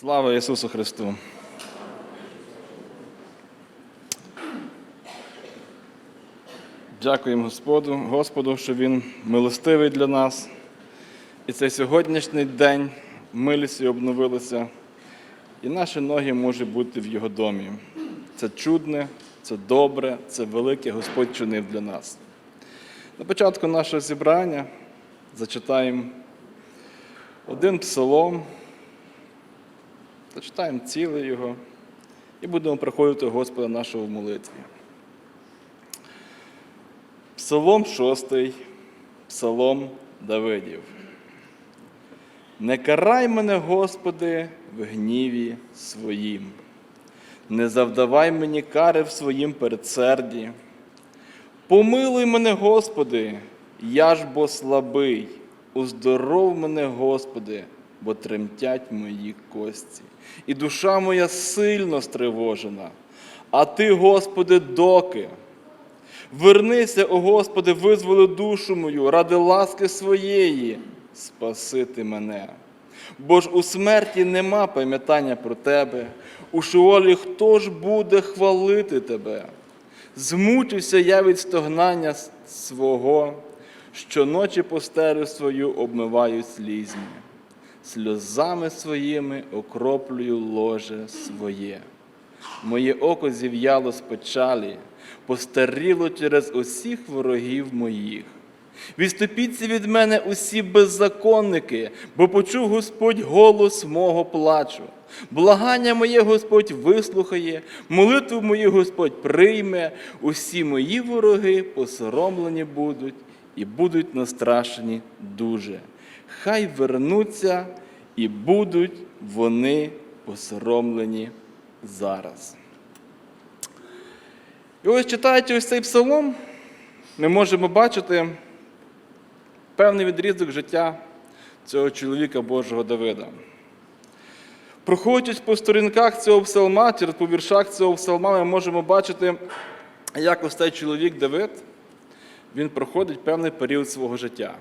Слава Ісусу Христу! Дякуємо Господу, Господу, що Він милостивий для нас. І цей сьогоднішній день милістю обновилися, і наші ноги можуть бути в Його домі. Це чудне, це добре, це велике Господь чинив для нас. На початку нашого зібрання зачитаємо один псалом, зачитаємо цілий його і будемо приходити Господа нашого в молитві. Псалом 6, Псалом Давидів. Не карай мене, Господи, в гніві своїм, не завдавай мені кари в своїм передсерді. Помилуй мене, Господи, я ж бо слабий, уздоров мене, Господи, бо тремтять мої кості, і душа моя сильно стривожена. А Ти, Господи, доки? Вернися, о Господи, визволи душу мою ради ласки своєї, спасити мене. Бо ж у смерті нема пам'ятання про Тебе, у Шеолі хто ж буде хвалити Тебе? Змучився я від стогнання свого, щоночі постерю свою обмиваю слізьми, сльозами своїми окроплюю ложе своє. Моє око зів'яло з печалі, постаріло через усіх ворогів моїх. Відступіться від мене усі беззаконники, бо почув Господь голос мого плачу. Благання моє Господь вислухає, молитву мою Господь прийме, усі мої вороги посоромлені будуть і будуть настрашені дуже. Хай вернуться і будуть вони посоромлені зараз. І ось читаючи ось цей псалом, ми можемо бачити певний відрізок життя цього чоловіка Божого Давида. Проходячись по сторінках цього псалма, через по віршах цього псалма, ми можемо бачити, як ось цей чоловік Давид, він проходить певний період свого життя.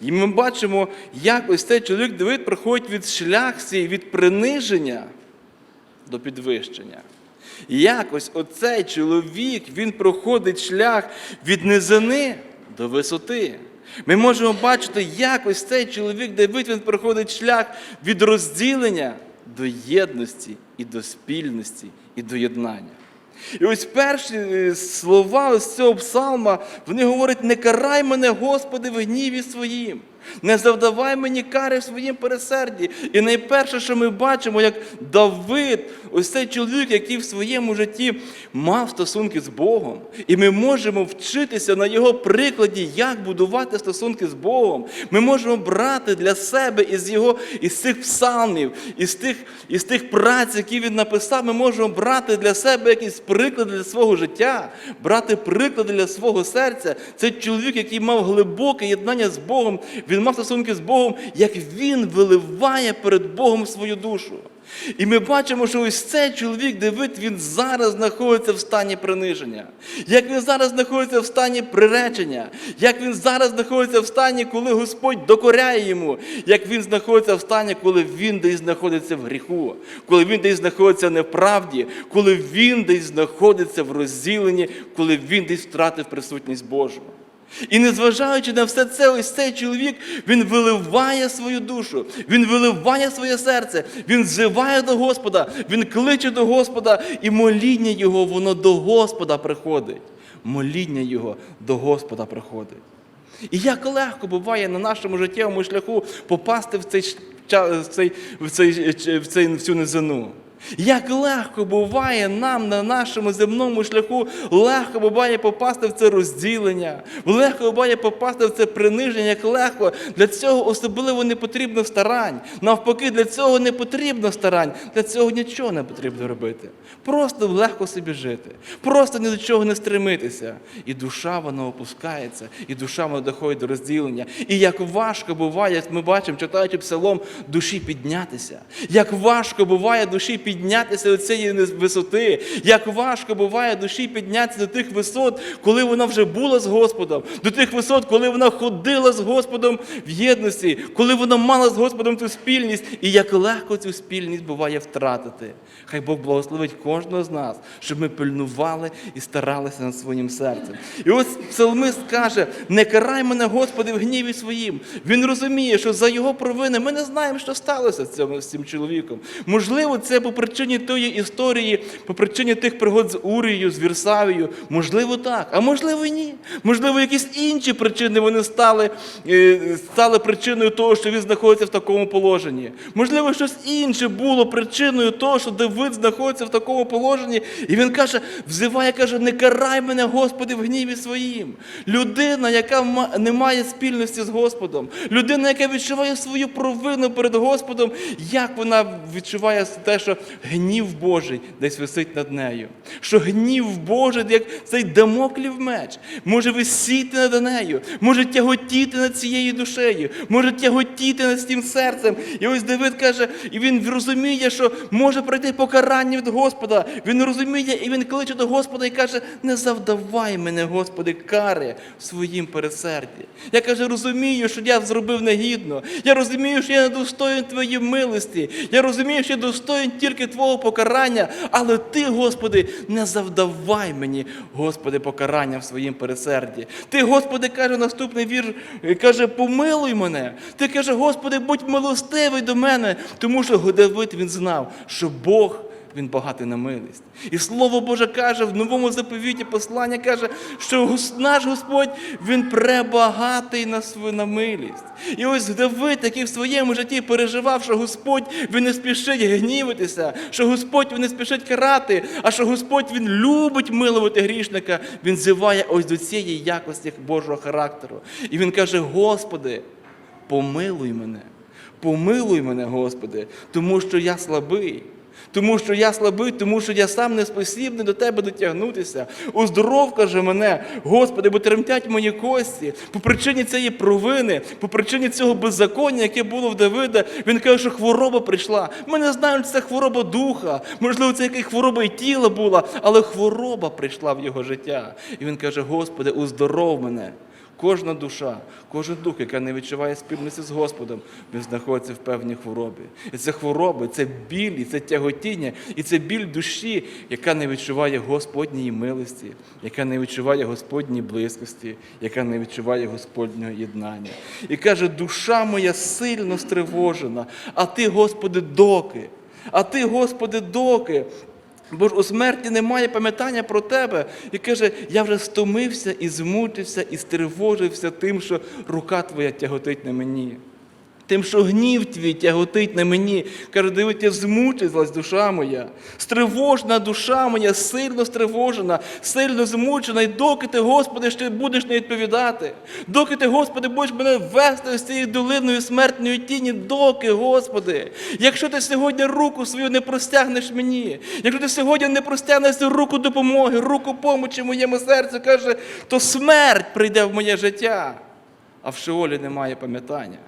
І ми бачимо, як ось цей чоловік Давид проходить від шлях свій, від приниження до підвищення. І як ось оцей чоловік, він проходить шлях від низини до висоти. Ми можемо бачити, як ось цей чоловік Давид, він проходить шлях від розділення до єдності і до спільності і до єднання. І ось перші е, слова ось цього псалма, вони говорять: не карай мене, Господи, в гніві своїм, не завдавай мені кари в своїм пересерді. І найперше, що ми бачимо, як Давид, ось цей чоловік, який в своєму житті мав стосунки з Богом. І ми можемо вчитися на його прикладі, як будувати стосунки з Богом. Ми можемо брати для себе із його із цих псалмів, із тих, із тих праць, які він написав, ми можемо брати для себе якісь приклади для свого життя, брати приклади для свого серця. Це чоловік, який мав глибоке єднання з Богом, він мав стосунки з Богом, як він виливає перед Богом свою душу. І ми бачимо, що ось цей чоловік Давид, він зараз знаходиться в стані приниження, як він зараз знаходиться в стані приречення, як він зараз знаходиться в стані, коли Господь докоряє йому, як він знаходиться в стані, коли він десь знаходиться в гріху, коли він десь знаходиться в неправді, коли він десь знаходиться в розділенні, коли він десь втратив присутність Божу. І незважаючи на все це, ось цей чоловік, він виливає свою душу, він виливає своє серце, він взиває до Господа, він кличе до Господа, і моління його, воно до Господа приходить. Моління його до Господа приходить. І як легко буває на нашому життєвому шляху попасти в цей, в цей, в цей, в цей, в цю низину. Як легко буває нам на нашому земному шляху, легко буває попасти в це розділення, легко буває попасти в це приниження, як легко. Для цього особливо не потрібно старань. Навпаки, для цього не потрібно старань, для цього нічого не потрібно робити. Просто легко собі жити, просто ні до чого не стремитися. І душа вона опускається, і душа вона доходить до розділення. І як важко буває, як ми бачимо, читаючи псалом, душі піднятися. Як важко буває душі піднятися піднятися до цієї висоти. Як важко буває душі піднятися до тих висот, коли вона вже була з Господом, до тих висот, коли вона ходила з Господом в єдності, коли вона мала з Господом цю спільність, і як легко цю спільність буває втратити. Хай Бог благословить кожного з нас, щоб ми пильнували і старалися над своїм серцем. І ось псалмист каже: не карай мене, Господи, в гніві своїм. Він розуміє, що за його провини ми не знаємо, що сталося з цим, чоловіком. Можливо, це по причині тої історії, по причині тих пригод з Урією, з Вірсавією. Можливо, так, а можливо, ні. Можливо, якісь інші причини вони стали, е, стали причиною того, що він знаходиться в такому положенні. Можливо, щось інше було причиною того, що Давид знаходиться в такому положенні. І він каже, взиває, каже, не карай мене, Господи, в гніві своїм. Людина, яка не має спільності з Господом, людина, яка відчуває свою провину перед Господом, як вона відчуває те, що гнів Божий десь висить над нею. Що гнів Божий, як цей дамоклів меч, може висіти над нею, може тяготіти над цією душею, може тяготіти над цим серцем. І ось Давид каже, і він розуміє, що може пройти покарання від Господа. Він розуміє, і він кличе до Господа і каже: не завдавай мене, Господи, кари в своїм пересерді. Я каже, розумію, що я зробив негідно. Я розумію, що я недостоїн Твоєї милості. Я розумію, що я достоїн тільки Твого покарання. Але Ти, Господи, не завдавай мені, Господи, покарання в своїм пересерді. Ти, Господи, каже наступний вірш, каже, помилуй мене. Ти каже, Господи, будь милостивий до мене, тому що Давид він знав, що Бог. Він багатий на милість. І Слово Боже каже в новому заповіті послання каже, що наш Господь він пребагатий на свою на милість. І ось Давид, який в своєму житті переживав, що Господь він не спішить гнівитися, що Господь він не спішить карати, а що Господь він любить милувати грішника. Він зиває ось до цієї якості Божого характеру. І він каже: Господи, помилуй мене. Помилуй мене, Господи, тому що я слабий. Тому що я слабий, тому що я сам не спосібний до тебе дотягнутися. Оздоров, каже мене, Господи, бо тремтять мої кості. По причині цієї провини, по причині цього беззаконня, яке було в Давида, він каже, що хвороба прийшла. Ми не знаємо, чи це хвороба духа, можливо, це якась хвороба і тіла була, але хвороба прийшла в його життя. І він каже: Господи, оздоров мене. Кожна душа, кожен дух, яка не відчуває спільності з Господом, він знаходиться в певній хворобі. І це хвороби, це біль, і це тяготіння, і це біль душі, яка не відчуває Господньої милості, яка не відчуває Господньої близькості, яка не відчуває Господнього єднання. І каже, душа моя сильно стривожена, а ти, Господи, доки? А ти, Господи, доки? Бо ж у смерті немає пам'ятання про тебе. І каже, я вже стомився і змучився, і стривожився тим, що рука твоя тяготить на мені. Тим, що гнів твій тяготить на мені. Каже, дивіться, змучилась душа моя. Стривожна душа моя, сильно стривожена, сильно змучена. І доки ти, Господи, ще будеш не відповідати, доки ти, Господи, будеш мене вести з цією долиною смертної тіні, доки, Господи, якщо ти сьогодні руку свою не простягнеш мені, якщо ти сьогодні не простягнеш руку допомоги, руку помочі моєму серцю, каже, то смерть прийде в моє життя. А в Шеолі немає пам'ятання.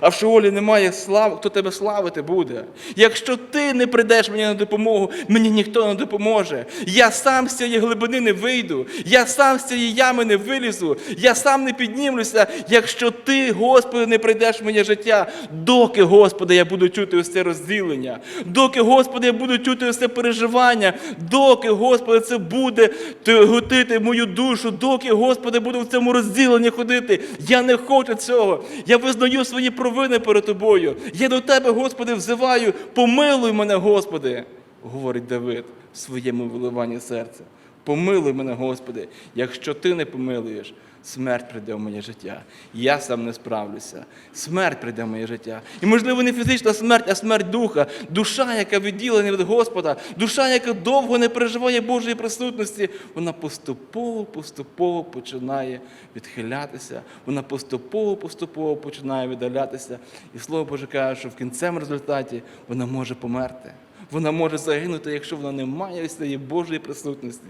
А в Шеолі немає слави, хто тебе славити буде. Якщо ти не прийдеш мені на допомогу, мені ніхто не допоможе. Я сам з цієї глибини не вийду, я сам з цієї ями не вилізу, я сам не піднімлюся, якщо ти, Господи, не прийдеш моє життя, доки, Господи, я буду чути ось це розділення, доки, Господи, я буду чути ось це переживання, доки, Господи, це буде тяготити мою душу, доки, Господи, буду в цьому розділенні ходити. Я не хочу цього. Я визнаю свої провини перед тобою. Я до тебе, Господи, взиваю, помилуй мене, Господи, говорить Давид в своєму виливанні серця. Помилуй мене, Господи, якщо ти не помилуєш, смерть прийде в моє життя. Я сам не справлюся. Смерть прийде в моє життя. І, можливо, не фізична смерть, а смерть духа, душа, яка відділена від Господа, душа, яка довго не переживає Божої присутності, вона поступово, поступово починає відхилятися, вона поступово, поступово починає віддалятися. І слово Боже каже, що в кінцевому результаті вона може померти. Вона може загинути, якщо вона не має цієї Божої присутності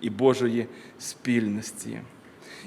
і Божої спільності.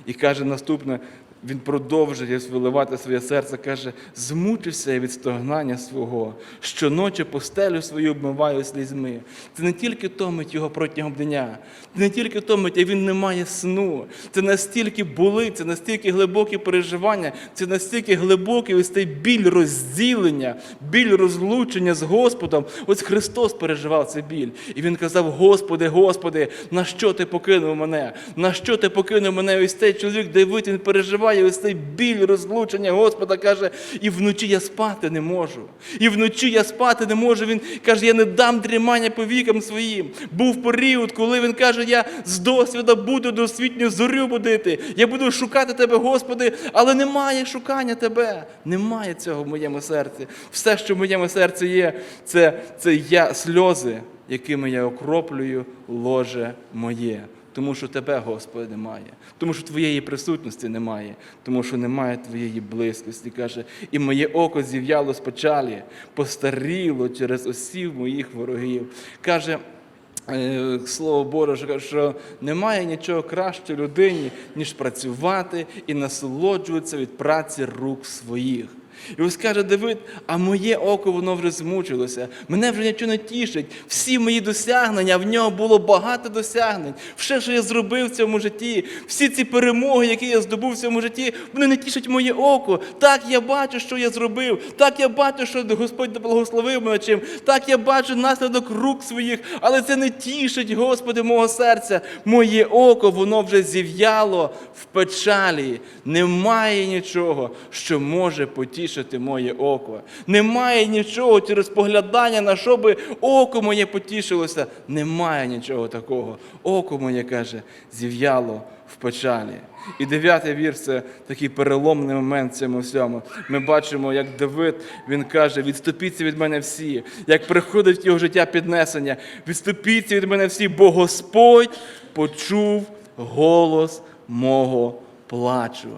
І каже наступне, він продовжує виливати своє серце, каже: змучився я від стогнання свого, щоночі постелю свою обмиваю слізьми. Це не тільки томить його протягом дня, це не тільки томить, а він не має сну. Це настільки болить, це настільки глибокі переживання, це настільки глибокий ось цей біль розділення, біль розлучення з Господом. Ось Христос переживав цей біль. І він казав: Господи, Господи, на що ти покинув мене? На що ти покинув мене? Ось цей чоловік Давид, він переживає ось цей біль розлучення Господа каже, і вночі я спати не можу. І вночі я спати не можу. Він каже, я не дам дрімання по вікам своїм. Був період, коли він каже, я з досвіду буду досвітню зорю будити. Я буду шукати тебе, Господи, але немає шукання тебе. Немає цього в моєму серці. Все, що в моєму серці є, це, це я сльози, якими я окроплюю ложе моє. Тому що тебе, Господи, немає, тому що Твоєї присутності немає, тому що немає Твоєї близькості. Каже, і моє око зів'яло з печалі, постаріло через осів моїх ворогів. Каже, е, Слово Боже, що немає нічого краще людині, ніж працювати і насолоджуватися від праці рук своїх. І ось каже Давид, а моє око воно вже змучилося, мене вже нічого не тішить. Всі мої досягнення, в нього було багато досягнень. Все, що я зробив в цьому житті, всі ці перемоги, які я здобув в цьому житті, вони не тішать моє око. Так я бачу, що я зробив. Так я бачу, що Господь благословив мене чим. Так я бачу наслідок рук своїх, але це не тішить, Господи, мого серця. Моє око, воно вже зів'яло в печалі. Немає нічого, що може потішити моє око. Немає нічого через поглядання, на що би око моє потішилося. Немає нічого такого. Око моє каже, зів'яло в печалі. І дев'ятий вірш це такий переломний момент в цьому всьому. Ми бачимо, як Давид він каже: відступіться від мене всі, як приходить його життя піднесення, відступіться від мене всі, бо Господь почув голос мого плачу.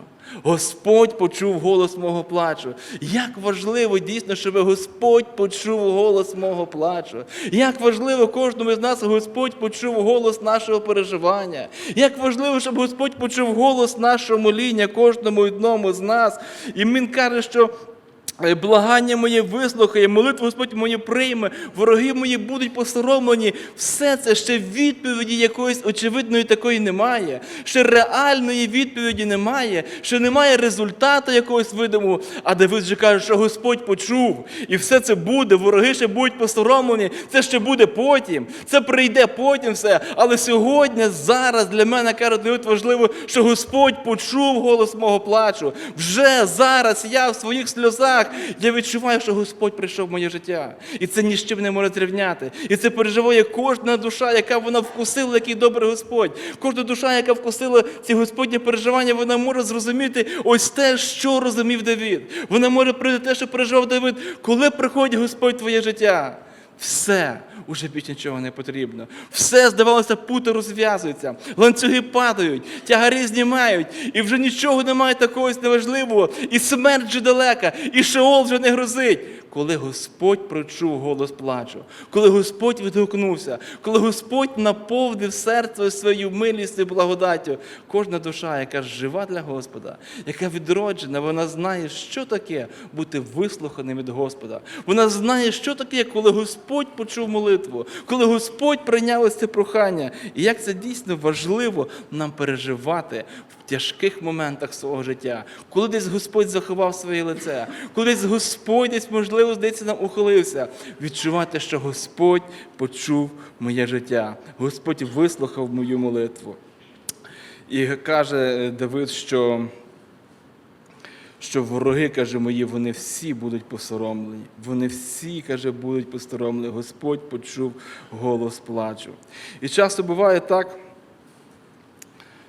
Господь почув голос мого плачу. Як важливо дійсно, щоб Господь почув голос мого плачу. Як важливо кожному з нас Господь почув голос нашого переживання. Як важливо, щоб Господь почув голос нашого моління кожному одному з нас. І він каже, що. Е, Благання моє вислухає, молитву Господь мої прийме, вороги мої будуть посоромлені. Все це ще відповіді якоїсь очевидної такої немає. Ще реальної відповіді немає, ще немає результату якогось видимого. А Давид же каже, що Господь почув, і все це буде, вороги ще будуть посоромлені, це ще буде потім, це прийде потім все. Але сьогодні, зараз для мене каже Давид важливо, що Господь почув голос мого плачу. Вже зараз я в своїх сльозах. Я відчуваю, що Господь прийшов в моє життя. І це ні з чим не може зрівняти. І це переживає кожна душа, яка вона вкусила, який добрий Господь. Кожна душа, яка вкусила ці Господні переживання, вона може зрозуміти ось те, що розумів Давид. Вона може прийти те, що переживав Давид, коли приходить Господь в твоє життя. Все, уже більше нічого не потрібно. Все, здавалося, пути розв'язуються, ланцюги падають, тягари знімають, і вже нічого немає такого неважливого, і смерть вже далека, і Шеол вже не грозить. Коли Господь прочув голос плачу, коли Господь відгукнувся, коли Господь наповнив серце своєю милістю і благодаттю, кожна душа, яка жива для Господа, яка відроджена, вона знає, що таке бути вислуханим від Господа. Вона знає, що таке, коли Господь почув молитву, коли Господь прийняв це прохання. І як це дійсно важливо нам переживати в тяжких моментах свого життя, коли десь Господь заховав своє лице, коли десь Господь десь, можливо, здається, нам ухилився, відчувати, що Господь почув моє життя, Господь вислухав мою молитву. І каже Давид, що що вороги, каже мої, вони всі будуть посоромлені. Вони всі, каже, будуть посоромлені. Господь почув голос плачу. І часто буває так,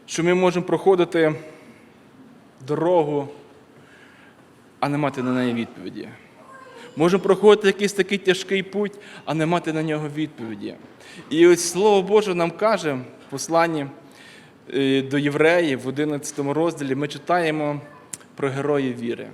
що ми можемо проходити дорогу, а не мати на неї відповіді. Можемо проходити якийсь такий тяжкий путь, а не мати на нього відповіді. І ось Слово Боже нам каже в посланні е, до євреїв в 11 розділі ми читаємо про героїв віри.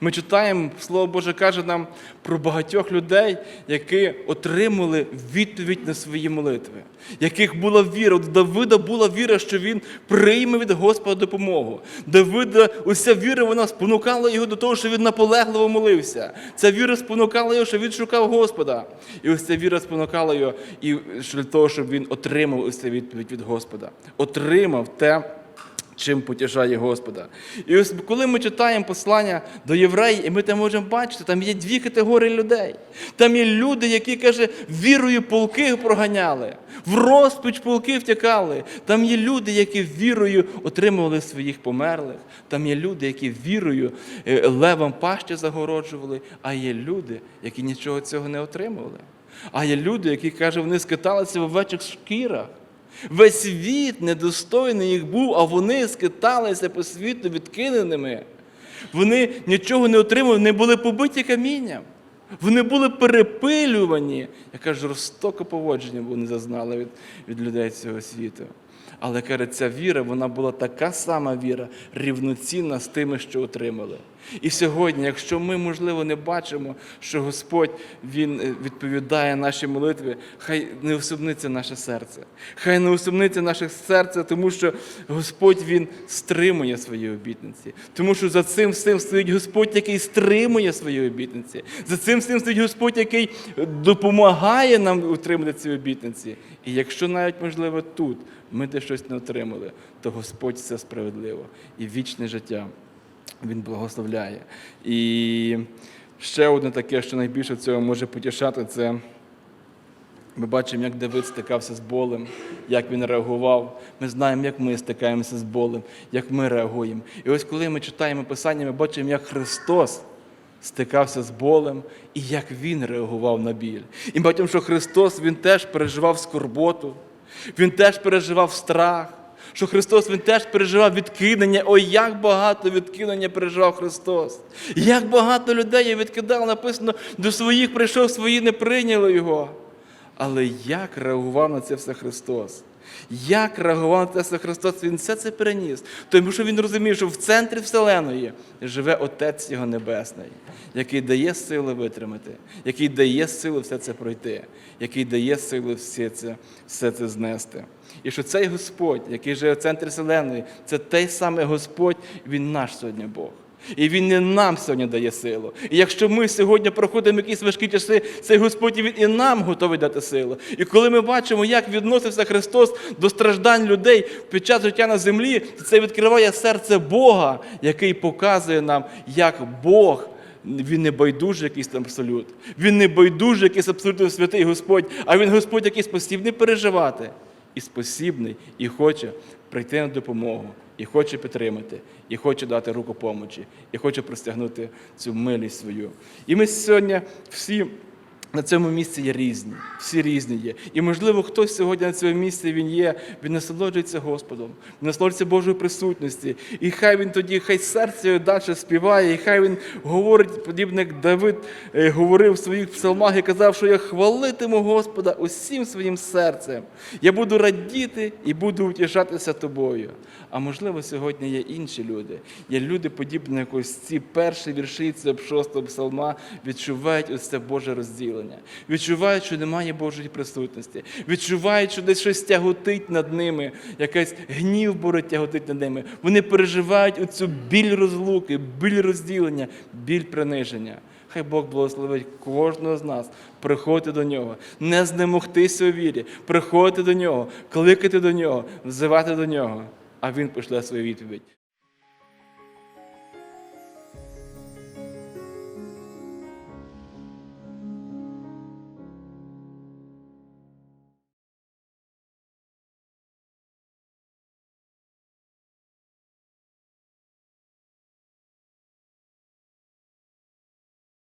Ми читаємо, Слово Боже каже нам про багатьох людей, які отримали відповідь на свої молитви, яких була віра. У Давида була віра, що він прийме від Господа допомогу. Давида, уся віра вона спонукала його до того, що він наполегливо молився. Ця віра спонукала його, що він шукав Господа. І ось ця віра спонукала його і для того, щоб він отримав ось відповідь від Господа. Отримав те чим потішає Господа. І ось коли ми читаємо послання до євреїв, і ми там можемо бачити, там є дві категорії людей. Там є люди, які, каже, вірою полки проганяли, в розпач полки втікали. Там є люди, які вірою отримували своїх померлих. Там є люди, які вірою е, левам пащі загороджували, а є люди, які нічого цього не отримували. А є люди, які, каже, вони скиталися в овечих шкірах. Весь світ недостойний їх був, а вони скиталися по світу відкиненими. Вони нічого не отримали, не були побиті камінням. Вони були перепилювані. Яке жорстоке поводження вони зазнали від, від людей цього світу. Але каже, ця віра, вона була така сама віра, рівноцінна з тими, що отримали. І сьогодні, якщо ми, можливо, не бачимо, що Господь Він е, відповідає наші молитви, хай не усумниться наше серце. Хай не усумниться наше серце, тому що Господь Він стримує свої обітниці. Тому що за цим всім стоїть Господь, який стримує свої обітниці. За цим всім стоїть Господь, який допомагає нам утримати ці обітниці. І якщо навіть, можливо, тут ми де щось не отримали, то Господь це справедливо і вічне життя Він благословляє. І ще одне таке, що найбільше цього може потішати, це ми бачимо, як Давид стикався з болем, як він реагував. Ми знаємо, як ми стикаємося з болем, як ми реагуємо. І ось коли ми читаємо Писання, ми бачимо, як Христос стикався з болем і як Він реагував на біль. І бачимо, що Христос Він теж переживав скорботу, Він теж переживав страх. Що Христос Він теж переживав відкидання. Ой, як багато відкидання переживав Христос. Як багато людей відкидав, написано, до своїх прийшов, свої не прийняли Його. Але як реагував на це все Христос? Як реагував все Христос? Він все це переніс. Тому що він розумів, що в центрі Вселеної живе Отець Його Небесний, який дає сили витримати, який дає сили все це пройти, який дає сили все це, все це знести. І що цей Господь, який живе в центрі Вселеної, це той самий Господь, Він наш сьогодні Бог. І Він не нам сьогодні дає силу. І якщо ми сьогодні проходимо якісь важкі часи, цей Господь Він і нам готовий дати силу. І коли ми бачимо, як відносився Христос до страждань людей під час життя на землі, то це відкриває серце Бога, який показує нам, як Бог. Він не байдужий якийсь там абсолют. Він не байдужий якийсь абсолютно святий Господь, а він Господь, який спосібний переживати. І спосібний, і хоче прийти на допомогу, і хоче підтримати, і хоче дати руку помочі, і хоче простягнути цю милість свою. І ми сьогодні всі на цьому місці є різні, всі різні є. І, можливо, хтось сьогодні на цьому місці він є, він насолоджується Господом, він насолоджується Божою присутності. І хай він тоді, хай серце далі співає, і хай він говорить, подібно як Давид е, говорив в своїх псалмах і казав, що я хвалитиму Господа усім своїм серцем. Я буду радіти і буду утішатися тобою. А можливо, сьогодні є інші люди. Є люди, подібні як ось ці перші вірші цього шостого псалма, відчувають ось це Боже розділення. Відчувають, що немає Божої присутності. Відчувають, що десь щось тяготить над ними, якийсь гнів Божий тяготить над ними. Вони переживають оцю біль розлуки, біль розділення, біль приниження. Хай Бог благословить кожного з нас приходити до нього, не знемогтися у вірі, приходити до нього, кликати до нього, взивати до нього, а він пошле свою відповідь.